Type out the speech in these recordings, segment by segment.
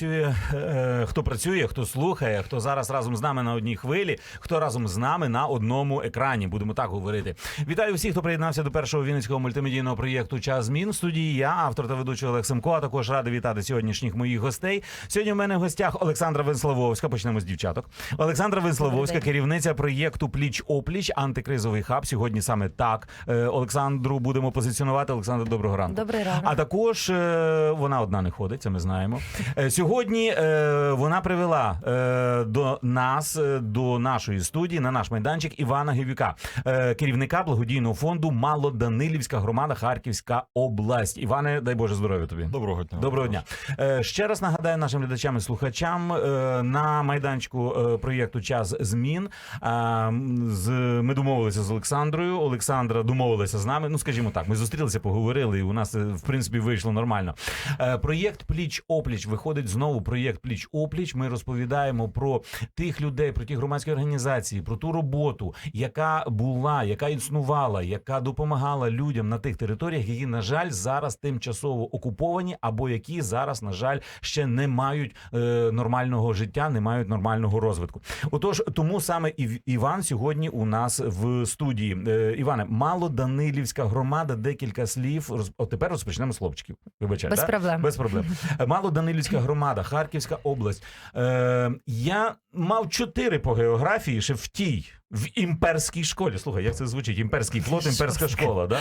Працює, е, хто працює, хто слухає, хто зараз разом з нами на одній хвилі, хто разом з нами на одному екрані. Будемо так говорити. Вітаю всіх, хто приєднався до першого вінницького мультимедійного проєкту Час змін. В студії я, автор та ведучий Олег Семко. А також радий вітати сьогоднішніх моїх гостей. Сьогодні у мене в гостях Олександра Венславовська. Почнемо з дівчаток. Олександра Венславовська, керівниця проєкту Пліч опліч антикризовий хаб. Сьогодні саме так е, Олександру будемо позиціонувати. Олександр, доброго ранку. Добрий ранок. А також е, вона одна не ходить, це ми знаємо. Е, Сьогодні е, вона привела е, до нас, е, до нашої студії, на наш майданчик Івана Гівюка, е, керівника благодійного фонду Малоданилівська громада Харківська область. Іване, дай Боже здоров'я тобі. Доброго дня. Доброго дня. Е, Ще раз нагадаю нашим глядачам і слухачам е, на майданчику е, проєкту Час змін. е, з ми домовилися з Олександрою. Олександра домовилася з нами. Ну скажімо так, ми зустрілися, поговорили, і у нас е, в принципі вийшло нормально. Е, Проєкт Пліч опліч виходить знову. Проєкт Пліч опліч. Ми розповідаємо про тих людей, про ті громадські організації, про ту роботу, яка була, яка існувала, яка допомагала людям на тих територіях, які на жаль зараз тимчасово окуповані, або які зараз, на жаль, ще не мають е, нормального життя, не мають нормального розвитку. Отож, тому саме Ів- Іван сьогодні у нас в студії. Е, Іване, Малоданилівська громада, декілька слів. Роз... Тепер розпочнемо з хлопчиків. Вибачай, Без да? проблем. Без проблем. Е, Малоданилівська громада, Харківська область. Е, я мав чотири по географії ще в тій. В імперській школі. Слухай, як це звучить? Імперський флот, імперська школа. Да?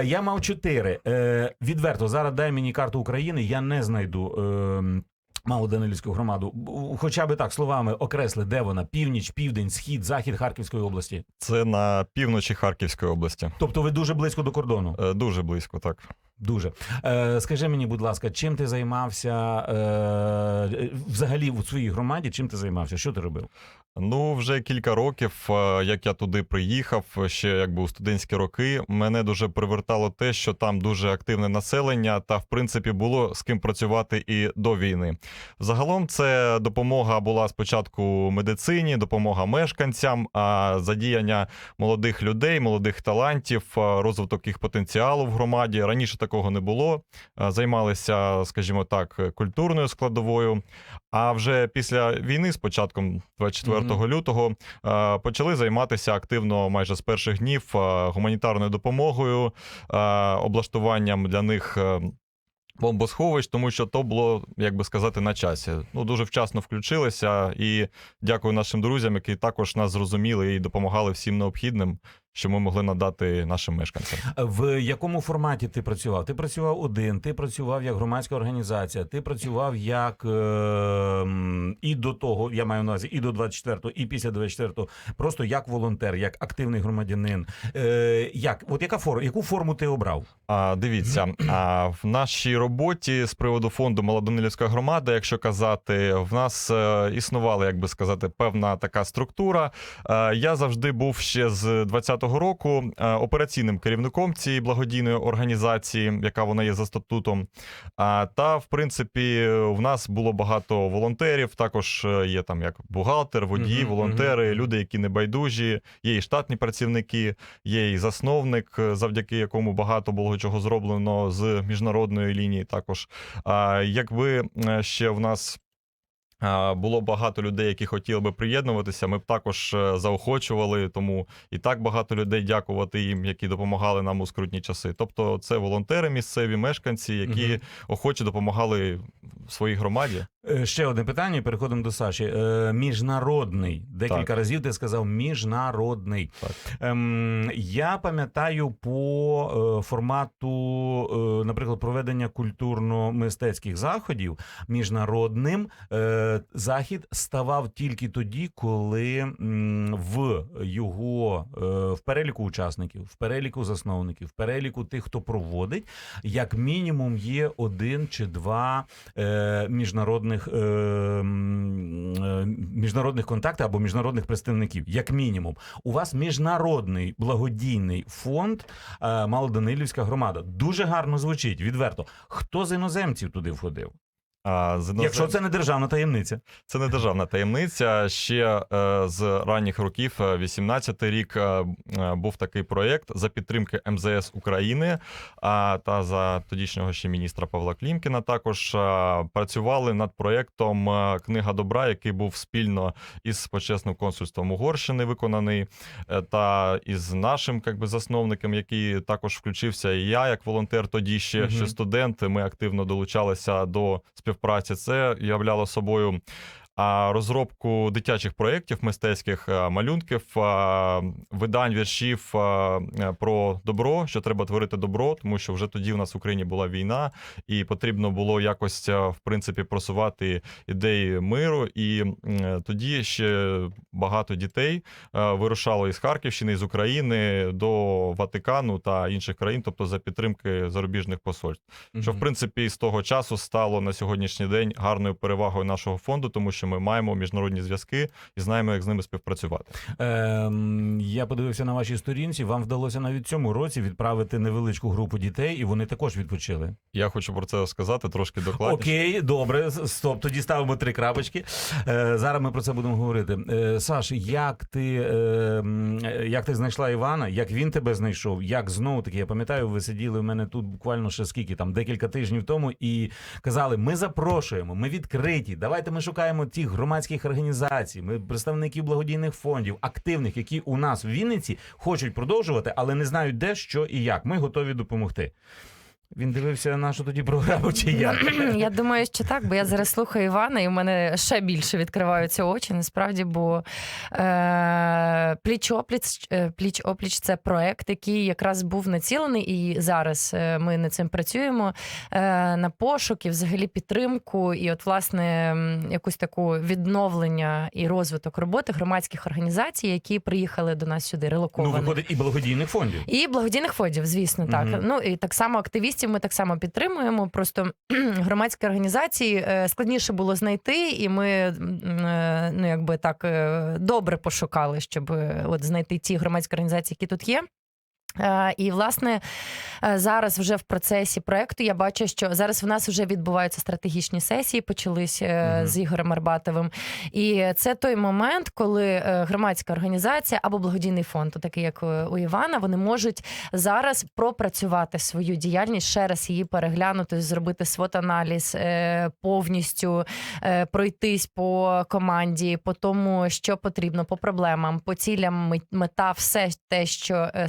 Е, я мав чотири. Е, відверто, зараз дай мені карту України, я не знайду. Е, Малоданилівську громаду, хоча би так словами окресли, де вона північ, південь, схід, захід Харківської області. Це на півночі Харківської області. Тобто ви дуже близько до кордону. Е, Дуже близько, так. Дуже е, скажи мені, будь ласка, чим ти займався е, взагалі у своїй громаді? Чим ти займався? Що ти робив? Ну, вже кілька років, е, як я туди приїхав, ще якби у студентські роки, мене дуже привертало те, що там дуже активне населення, та в принципі було з ким працювати і до війни. Загалом це допомога була спочатку медицині, допомога мешканцям, а задіяння молодих людей, молодих талантів, е, розвиток їх потенціалу в громаді. Раніше такого не було. Е, Займалися, скажімо так, культурною складовою. А вже після війни, з початком 24 лютого, е, почали займатися активно майже з перших днів е, гуманітарною допомогою, облаштуванням для них. Бомбосховищ, тому що то було, як би сказати, на часі. Ну дуже вчасно включилися, і дякую нашим друзям, які також нас зрозуміли і допомагали всім необхідним, що ми могли надати нашим мешканцям. В якому форматі ти працював? Ти працював один, ти працював як громадська організація, ти працював як е, і до того, я маю на увазі, і до 24-го, і після 24-го, просто як волонтер, як активний громадянин. Е, як? От яка форма, яку форму ти обрав? А, дивіться, а, в нашій роботі з приводу фонду Молодонилівська громада, якщо казати, в нас е, існувала, як би сказати, певна така структура. Е, я завжди був ще з 20-го року е, операційним керівником цієї благодійної організації, яка вона є за статутом. А, та, в принципі, в нас було багато волонтерів. Також е, є там як бухгалтер, водії, волонтери, люди, які не байдужі, є і штатні працівники, є і засновник, е, завдяки якому багато було чого зроблено з міжнародної лінії. Також якби ще в нас. Було багато людей, які хотіли би приєднуватися. Ми б також е, заохочували, тому і так багато людей дякувати їм, які допомагали нам у скрутні часи. Тобто, це волонтери місцеві, мешканці, які Мгм. охоче допомагали своїй громаді. Е, Ще одне питання, переходимо до Саші. Е, міжнародний. Декілька Так. разів ти сказав міжнародний. Так. Ем, я пам'ятаю по формату, наприклад, проведення культурно-мистецьких заходів. Міжнародним е, захід ставав тільки тоді, коли в його е, в переліку учасників, в переліку засновників, в переліку тих, хто проводить, як мінімум є один чи два е, міжнародних, е, міжнародних контакти або міжнародних представників, як мінімум. У вас міжнародний благодійний фонд Малоданилівська громада. Дуже гарно звучить, відверто. Хто з іноземців туди входив? А, з Якщо це не державна таємниця. Це не державна таємниця. Ще е, з ранніх років, 18-й рік, е, е, був такий проєкт за підтримки МЗС України а, та за тодішнього ще міністра Павла Клімкіна. Також е, працювали над проєктом е, Книга добра, який був спільно із почесним консульством Угорщини виконаний, е, та із нашим як би, засновником, який також включився. І я, як волонтер, тоді ще, Мгм. ще студент. Ми активно долучалися до співпраці. Це являло собою. Розробку дитячих проєктів, мистецьких е, малюнків, е, видань віршів е, про добро, що треба творити добро, тому що вже тоді в нас в Україні була війна, і потрібно було якось в принципі просувати ідеї миру. І тоді ще багато дітей вирушало із Харківщини, з України до Ватикану та інших країн, тобто за підтримки зарубіжних посольств що в принципі з того часу стало на сьогоднішній день гарною перевагою нашого фонду, тому що ми маємо міжнародні зв'язки і знаємо, як з ними співпрацювати. Ем, я подивився на вашій сторінці. Вам вдалося навіть цьому році відправити невеличку групу дітей, і вони також відпочили. Я хочу про це сказати трошки докладніше. Окей, добре, стоп. Тоді ставимо три крапочки. Е, зараз ми про це будемо говорити. Е, Саш, як ти, е, е, як ти знайшла Івана? Як він тебе знайшов? Як знову таки, я пам'ятаю, ви сиділи в мене тут буквально ще скільки там декілька тижнів тому, і казали: ми запрошуємо, ми відкриті. Давайте ми шукаємо тих громадських організацій, ми представників благодійних фондів, активних, які у нас в Вінниці хочуть продовжувати, але не знають де, що і як. Ми готові допомогти. Він дивився нашу тоді програму, чи як? Я думаю, що так, бо я зараз слухаю Івана, і в мене ще більше відкриваються очі. Насправді, бо е, пліч опліч, е, пліч опліч це проект, який якраз був націлений, і зараз е, ми над цим працюємо е, на пошук і взагалі підтримку, і от власне якусь таку відновлення і розвиток роботи громадських організацій, які приїхали до нас сюди, Ну, релоковані. виходить, і благодійних фондів. І благодійних фондів, звісно, так. Мгм. Ну і так само активістів ми так само підтримуємо. Просто громадські організації е, складніше було знайти, і ми е, ну якби так е, добре пошукали, щоб от знайти ті громадські організації, які тут є. Е, І власне е, зараз вже в процесі проекту я бачу, що зараз в нас вже відбуваються стратегічні сесії, почались е, з Ігорем Арбатовим. І це той момент, коли громадська організація або благодійний фонд, такий як у Івана, вони можуть зараз пропрацювати свою діяльність, ще раз її переглянути, зробити свот-аналіз повністю, пройтись по команді, по тому, що потрібно, по проблемам, по цілям, мет- мета, все те, що е,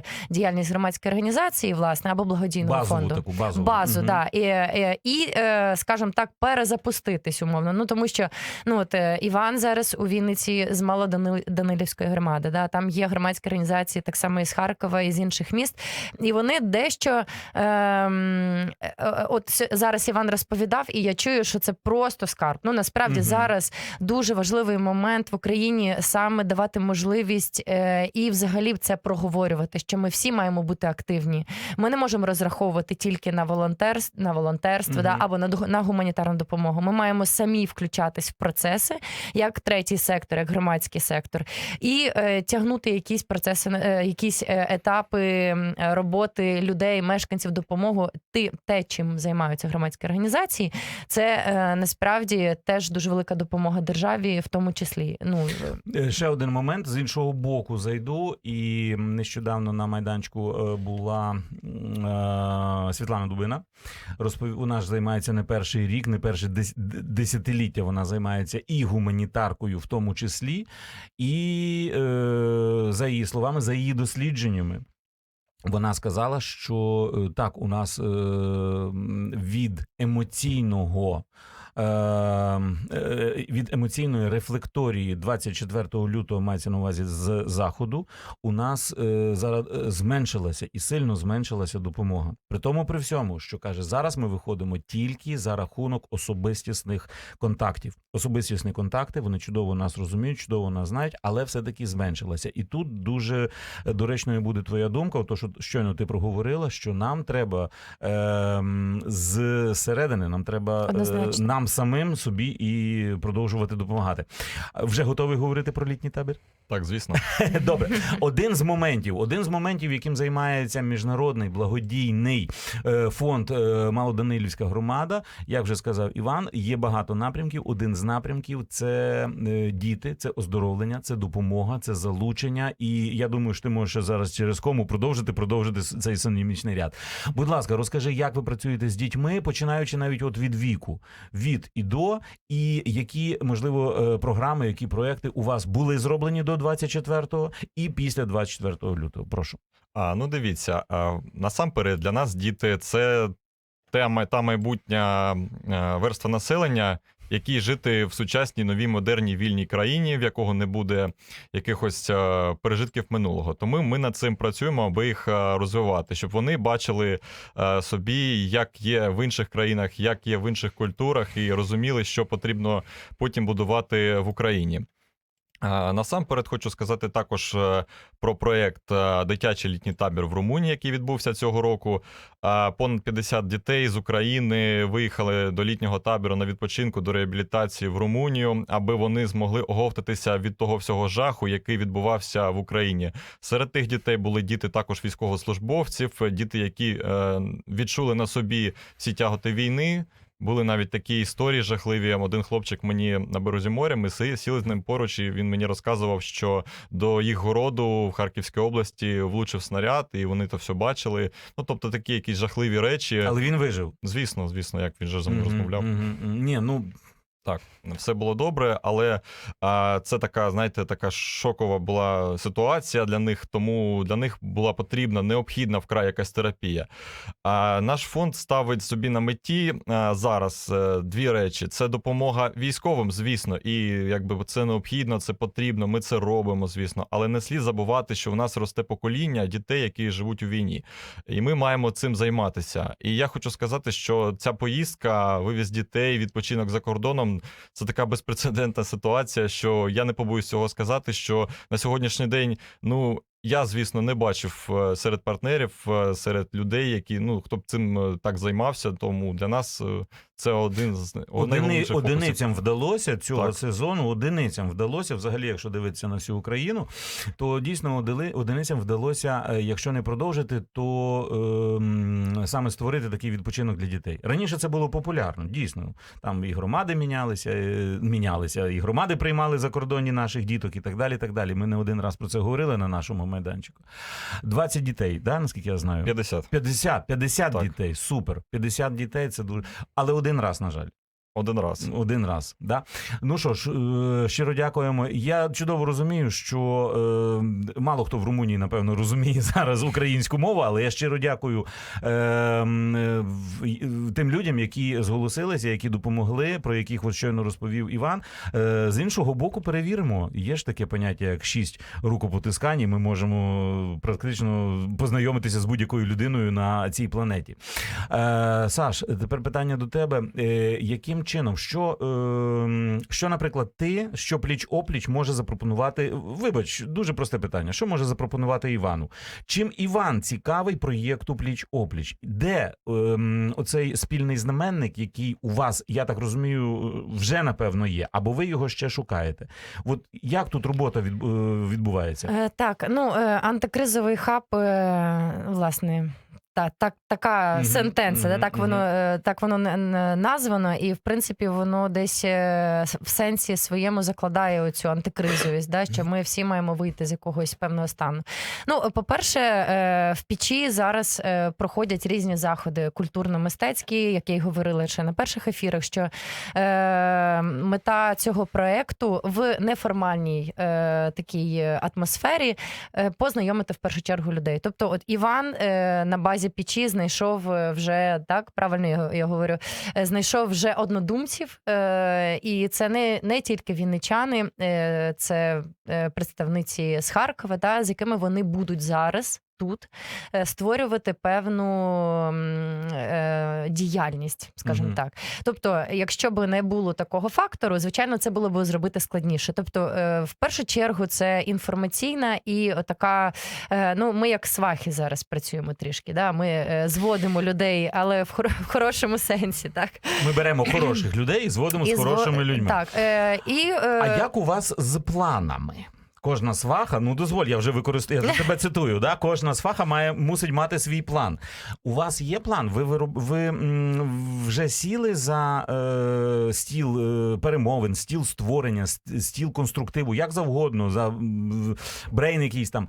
складає діяльність громадської організації, власне, або благодійного Базову фонду. таку базову. Базу, Мгм. да. І, і, і е, скажімо так, перезапуститись умовно. Ну тому що ну от е, Іван зараз у Вінниці з Малоданилівської громади. Да, там є громадські організації, так само із Харкова і з інших міст. І вони дещо ем, е, е, от зараз Іван розповідав, і я чую, що це просто скарб. Ну насправді Мгм. зараз дуже важливий момент в Україні саме давати можливість е, і взагалі це проговорювати, що ми всі маємо бути активні. Ми не можемо розраховувати тільки на волонтерство, на волонтерство Мгм. да, або на, на гуманітарну допомогу. Ми маємо самі включатись в процеси, як третій сектор, як громадський сектор, і е, тягнути якісь процеси, е, якісь е, етапи роботи людей, мешканців, допомогу. Ти те, чим займаються громадські організації, це е, насправді теж дуже велика допомога державі, в тому числі. Ну Е, Ще один момент з іншого боку зайду, і нещодавно на майданчику е, була е, Світлана Дубина. Розпов... Вона ж займається не перший рік, не перше дес... десятиліття. Вона займається і гуманітаркою, в тому числі, і е, за її словами, за її дослідженнями. Вона сказала, що так, у нас від емоційного. Е, е, Від емоційної рефлекторії 24 лютого мається на увазі з заходу. У нас е, зараз е, зменшилася і сильно зменшилася допомога. При тому, при всьому, що каже, зараз ми виходимо тільки за рахунок особистісних контактів. Особистісні контакти вони чудово нас розуміють, чудово нас знають, але все таки зменшилася. І тут дуже доречною буде твоя думка, то що щойно ти проговорила, що нам треба ем, з середини, нам треба е, Однозначно. Нам самим собі і продовжувати допомагати. Вже готовий говорити про літній табір? Так, звісно. Добре, один з моментів, один з моментів, яким займається міжнародний благодійний е, фонд е, Малоданилівська громада. Як вже сказав Іван, є багато напрямків. Один з напрямків це е, діти, це оздоровлення, це допомога, це залучення. І я думаю, що ти можеш зараз через кому продовжити продовжити цей синонімічний ряд. Будь ласка, розкажи, як ви працюєте з дітьми, починаючи навіть от від віку, від і до, і які можливо е, програми, які проекти у вас були зроблені до 24-го і після 24 лютого. Прошу. А, ну дивіться, а, насамперед для нас діти це Тема та майбутня е, верства населення, які жити в сучасній новій модерній вільній країні, в якого не буде якихось е, пережитків минулого. Тому ми над цим працюємо, аби їх е, розвивати, щоб вони бачили е, собі, як є в інших країнах, як є в інших культурах, і розуміли, що потрібно потім будувати в Україні. Насамперед хочу сказати також е, про проєкт е, Дитячий літній табір в Румунії, який відбувся цього року. Понад 50 дітей з України виїхали до літнього табору на відпочинку до реабілітації в Румунію, аби вони змогли оговтатися від того всього жаху, який відбувався в Україні. Серед тих дітей були діти також військовослужбовців, діти, які е, відчули на собі всі тяготи війни. Були навіть такі історії жахливі. Один хлопчик мені на березі моря. Ми сіли з ним поруч, і він мені розказував, що до їх городу в Харківській області влучив снаряд, і вони то все бачили. Ну тобто такі якісь жахливі речі. Але він вижив. Звісно, звісно, як він же за мною Мгм, розмовляв. Ні, ну Так, все було добре, але а, це така, знаєте, така шокова була ситуація для них, тому для них була потрібна необхідна вкрай якась терапія. А наш фонд ставить собі на меті а, зараз е, дві речі: це допомога військовим, звісно, і якби це необхідно, це потрібно. Ми це робимо, звісно, але не слід забувати, що в нас росте покоління дітей, які живуть у війні, і ми маємо цим займатися. І я хочу сказати, що ця поїздка, вивіз дітей, відпочинок за кордоном це така безпрецедентна ситуація, що я не побоюсь цього сказати, що на сьогоднішній день, ну. Я, звісно, не бачив е, серед партнерів, е, серед людей, які ну хто б цим е, так займався. Тому для нас е, це один з Одини, найголовніших фокусів. одиницям вдалося цього Так. сезону. Одиницям вдалося, взагалі, якщо дивитися на всю Україну, то дійсно одиницям вдалося, е, якщо не продовжити, то ем, саме створити такий відпочинок для дітей. Раніше це було популярно, дійсно. Там і громади мінялися, е, мінялися, і громади приймали закордонні наших діток, і так далі. І так далі. Ми не один раз про це говорили на нашому майданчику. 20 дітей, да, наскільки я знаю. 50. 50, 50 Так. дітей, супер. 50 дітей це дуже. Але один раз, на жаль. Один раз. Один раз. Да? Ну що ж, е, щиро дякуємо. Я чудово розумію, що е, мало хто в Румунії, напевно, розуміє зараз українську мову, але я щиро дякую е, тим людям, які зголосилися, які допомогли, про яких от щойно розповів Іван. З іншого боку, перевіримо. Є ж таке поняття, як шість рукопотискань, і ми можемо практично познайомитися з будь-якою людиною на цій планеті. Саш, тепер питання до тебе. Яким чином, що, е, що, наприклад, ти, що пліч опліч може запропонувати? Вибач, дуже просте питання. Що може запропонувати Івану? Чим Іван цікавий проєкту пліч опліч? Де ем, оцей спільний знаменник, який у вас, я так розумію, вже напевно є, або ви його ще шукаєте? От як тут робота е, відбувається? Е, Так, ну е, антикризовий хаб, е, власне. Та, так, така Мгм, сентенція, мгм, да, так воно е, так воно названо, і в принципі воно десь е, в сенсі своєму закладає оцю антикризовість, да, що ми всі маємо вийти з якогось певного стану. Ну, по-перше, е, в печі зараз проходять різні заходи культурно-мистецькі, як я й говорила ще на перших ефірах, що мета цього проекту в неформальній такій атмосфері познайомити в першу чергу людей. Тобто, от Іван на базі печі знайшов е, вже так, правильно я, я говорю, е, знайшов вже однодумців, е, і це не, не тільки вінничани, це представниці з Харкова, та, з якими вони будуть зараз тут е, створювати певну е, діяльність, скажімо Мгм. так. Тобто, якщо б не було такого фактору, звичайно, це було б зробити складніше. Тобто, е, в першу чергу, це інформаційна і така. е, Ну, ми як свахи зараз працюємо трішки. Да? Ми е, зводимо людей, але в, хоро- в хорошому сенсі, так Ми беремо хороших людей і зводимо з І зво- хорошими людьми. Так е, і е, А як у вас з планами? Кожна сваха, ну дозволь, я вже використовую, я тебе цитую. Да? Кожна сваха має мусить мати свій план. У вас є план? Ви вироб, ви м, вже сіли за е, стіл е, перемовин, стіл створення, стіл конструктиву, як завгодно, за брейн якийсь там.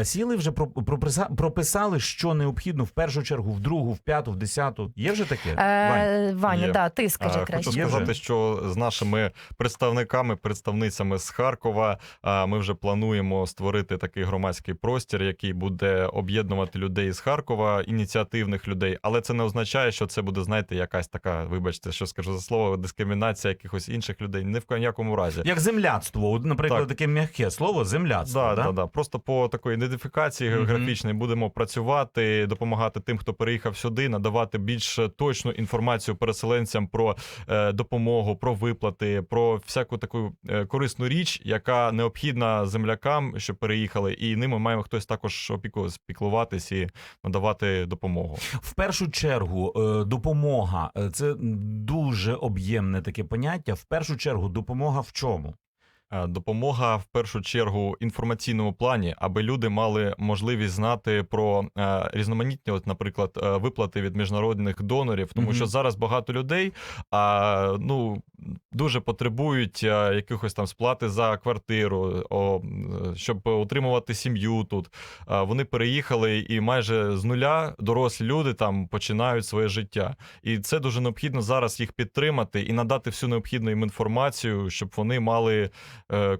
Е, сіли вже про- прописа- прописали, що необхідно в першу чергу, в другу, в п'яту, в десяту. Є вже таке? Е, Ваня, да, ти скажи краще. Хочу сказати, що з нашими представниками, представницями з Харкова, а, ми вже плануємо створити такий громадський простір, який буде об'єднувати людей з Харкова, ініціативних людей. Але це не означає, що це буде, знаєте, якась така, вибачте, що скажу за слово, дискримінація якихось інших людей. Ні в якому разі. Як земляцтво, наприклад, Так. таке м'яке слово земляцтво. Да, да? да, да. Просто по такої ідентифікації Мгм. географічній будемо працювати, допомагати тим, хто переїхав сюди, надавати більш точну інформацію переселенцям про е, допомогу, про виплати, про всяку таку е, корисну річ, яка необхідна землякам, що переїхали, і ними маємо хтось також опіку спіклуватись і надавати допомогу. В першу чергу, е, допомога е, це дуже об'ємне таке поняття. В першу чергу, допомога в чому? Е, Допомога в першу чергу інформаційному плані, аби люди мали можливість знати про е, різноманітні, от, наприклад, е, виплати від міжнародних донорів, тому Мгм. що зараз багато людей а, ну, дуже потребують якихось там сплати за квартиру, о, щоб утримувати сім'ю тут. Е, Вони переїхали і майже з нуля дорослі люди там починають своє життя. І це дуже необхідно зараз їх підтримати і надати всю необхідну їм інформацію, щоб вони мали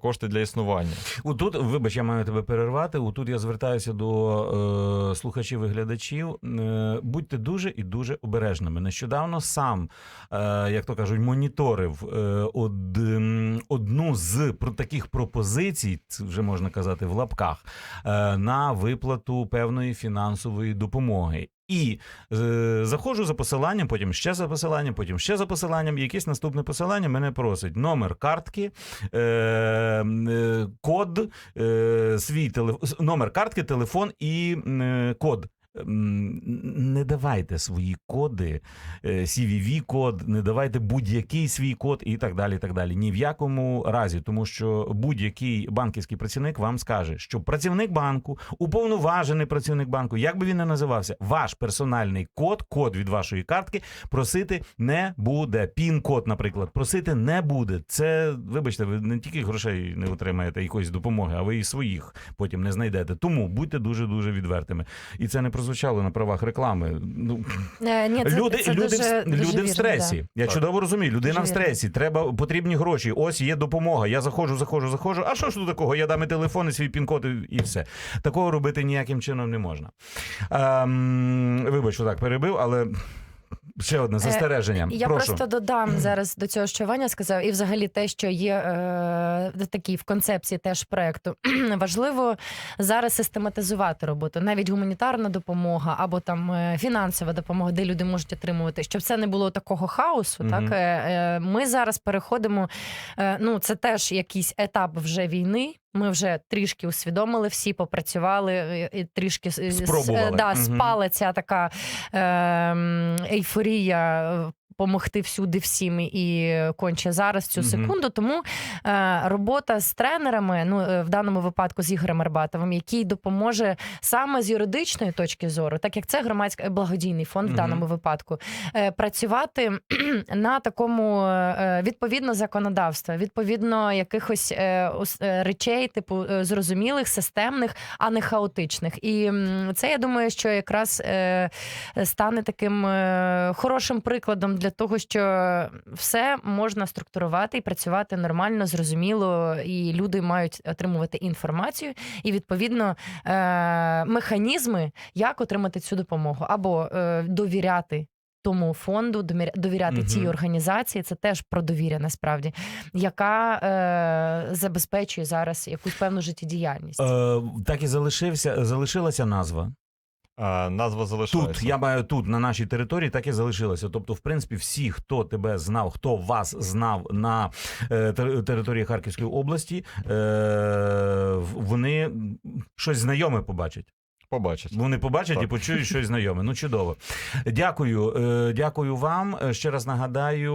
кошти для існування. Отут, вибач, я маю тебе перервати. Отут я звертаюся до е, слухачів і глядачів. Е, будьте дуже і дуже обережними. Нещодавно сам, е, як то кажуть, моніторив е, од, м, одну з про таких пропозицій, вже можна казати в лапках, е, на виплату певної фінансової допомоги. І е, заходжу за посиланням, потім ще за посиланням, потім ще за посиланням. Якесь наступне посилання мене просить номер картки, е, е, код, е, свій телефон, номер картки, телефон і е, код. Не давайте свої коди, е, CVV-код, не давайте будь-який свій код і так далі. так далі. Ні в якому разі, тому що будь-який банківський працівник вам скаже, що працівник банку, уповноважений працівник банку, як би він не називався, ваш персональний код, код від вашої картки, просити не буде. Пін-код, наприклад, просити не буде. Це, вибачте, ви не тільки грошей не отримаєте якоїсь допомоги, а ви і своїх потім не знайдете. Тому будьте дуже дуже відвертими. І це не прозвучало на правах реклами. Ну Е, ні, це, люди, це люди, дуже, в, дуже люди в вірно, стресі. да. Я Так. чудово розумію. Людина Дуже в вірно. стресі. Треба потрібні гроші. Ось є допомога. Я заходжу, заходжу, заходжу. А що ж тут такого? Я дам і телефон, і свій пін-код, і- і все. Такого робити ніяким чином не можна. Ем, вибач, що так перебив, але ще одне застереження. Я Прошу. просто додам зараз до цього, що Ваня сказав, і взагалі те, що є е, такі в концепції теж проекту. Важливо зараз систематизувати роботу, навіть гуманітарна допомога або там е, фінансова допомога, де люди можуть отримувати, щоб це не було такого хаосу. Мгм. Так е, е, ми зараз переходимо. Е, ну це теж якийсь етап вже війни. Ми вже трішки усвідомили, всі попрацювали е, і трішки Спробували. да, Мгм. спала ця така ем, ейфорія. Е, Помогти всюди всім і конче зараз цю секунду. Тому е, робота з тренерами, ну е, в даному випадку з Ігорем Арбатовим, який допоможе саме з юридичної точки зору, так як це громадський благодійний фонд Мгм. в даному випадку, е, працювати на такому е, відповідно законодавства, відповідно якихось е, е, речей, типу е, зрозумілих, системних, а не хаотичних. І це я думаю, що якраз е, стане таким е, хорошим прикладом для того, що все можна структурувати і працювати нормально, зрозуміло, і люди мають отримувати інформацію і відповідно е, механізми, як отримати цю допомогу, або е, довіряти тому фонду, довіряти Мгм. тій організації. Це теж про довір'я насправді, яка е, забезпечує зараз якусь певну життєдіяльність. Е, так і залишився, залишилася назва. А, назва залишається. Тут я маю тут на нашій території, так і залишилося. Тобто, в принципі, всі, хто тебе знав, хто вас знав на е, території Харківської області, е, вони щось знайоме побачать. Побачить. Вони побачать і почують щось знайоме. Ну чудово. Дякую, е, дякую вам. Е, Ще раз нагадаю,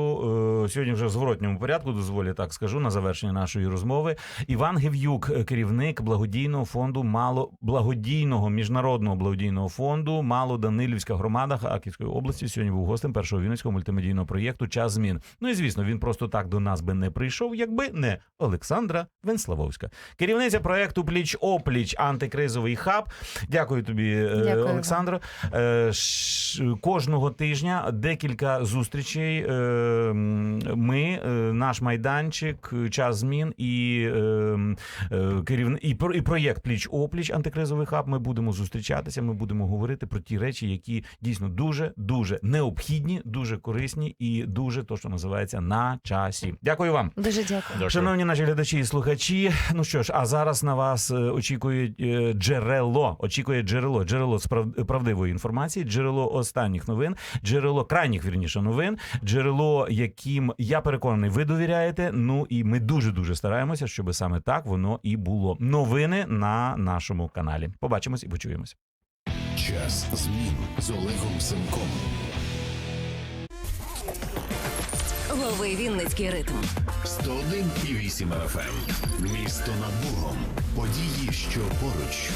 е, сьогодні вже в зворотньому порядку, дозволі так скажу на завершення нашої розмови. Іван Гев'юк, керівник благодійного фонду мало благодійного міжнародного благодійного фонду Мало Данилівська громада Харківської області. Сьогодні був гостем першого вінницького мультимедійного проєкту Час змін. Ну і звісно, він просто так до нас би не прийшов, якби не Олександра Венславовська, керівниця проєкту Пліч опліч антикризовий хаб. Дякую тобі, е, Дякую. Олександро. Е, Кожного тижня декілька зустрічей. Е, Ми, наш майданчик, час змін і керівник і, про- і проєкт Пліч опліч антикризовий хаб. Ми будемо зустрічатися. Ми будемо говорити про ті речі, які дійсно дуже дуже необхідні, дуже корисні і дуже то, що називається на часі. Дякую вам. Дуже дякую. Дякую. Шановні наші глядачі і слухачі. Ну що ж, а зараз на вас очікує джерело. Очікує джерело, джерело справ- правдивої інформації, джерело останніх новин, джерело крайніх вірніше новин, джерело, яким я переконаний, ви довіряєте. Ну і ми дуже дуже стараємося, щоб саме так воно і було. Новини на нашому каналі. Побачимось і почуємось. Час змін з Олегом Семком. Лови Вінницький ритм. 101,8 FM. Місто над Богом. Події, що поруч.